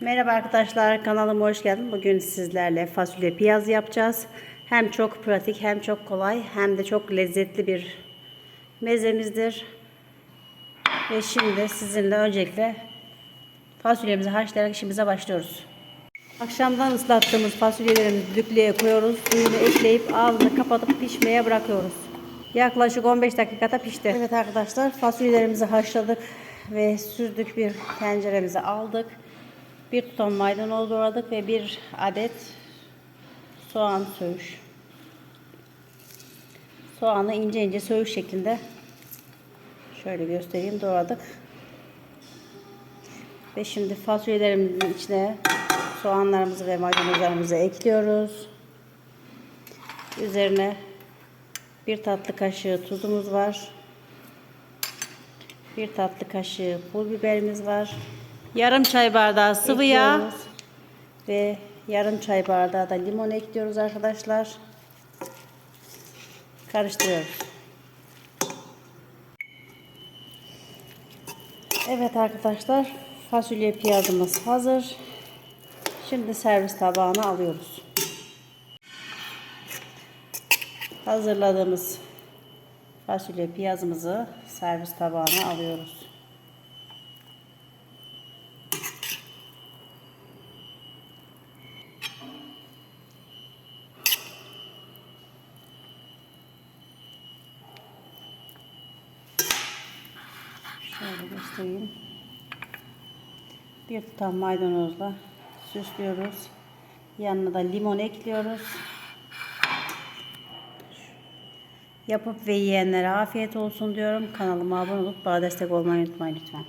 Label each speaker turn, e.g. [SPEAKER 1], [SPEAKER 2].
[SPEAKER 1] Merhaba arkadaşlar kanalıma hoş geldin. Bugün sizlerle fasulye piyaz yapacağız. Hem çok pratik hem çok kolay hem de çok lezzetli bir mezemizdir. Ve şimdi sizinle öncelikle fasulyemizi haşlayarak işimize başlıyoruz. Akşamdan ıslattığımız fasulyelerimizi düdüklüye koyuyoruz. Suyunu ekleyip ağzını kapatıp pişmeye bırakıyoruz. Yaklaşık 15 dakikada pişti. Evet arkadaşlar fasulyelerimizi haşladık ve süzdük bir tenceremize aldık. Bir tutam maydanoz doğradık ve bir adet soğan söğüş. Soğanı ince ince söğüş şeklinde şöyle göstereyim doğradık. Ve şimdi fasulyelerimizin içine soğanlarımızı ve maydanozlarımızı ekliyoruz. Üzerine bir tatlı kaşığı tuzumuz var. Bir tatlı kaşığı pul biberimiz var. Yarım çay bardağı sıvı yağ ve yarım çay bardağı da limon ekliyoruz arkadaşlar. Karıştırıyoruz. Evet arkadaşlar fasulye piyazımız hazır. Şimdi servis tabağına alıyoruz. Hazırladığımız fasulye piyazımızı servis tabağına alıyoruz. Şöyle göstereyim. Bir tutam maydanozla süslüyoruz. Yanına da limon ekliyoruz. Yapıp ve yiyenlere afiyet olsun diyorum. Kanalıma abone olup bana destek olmayı unutmayın lütfen.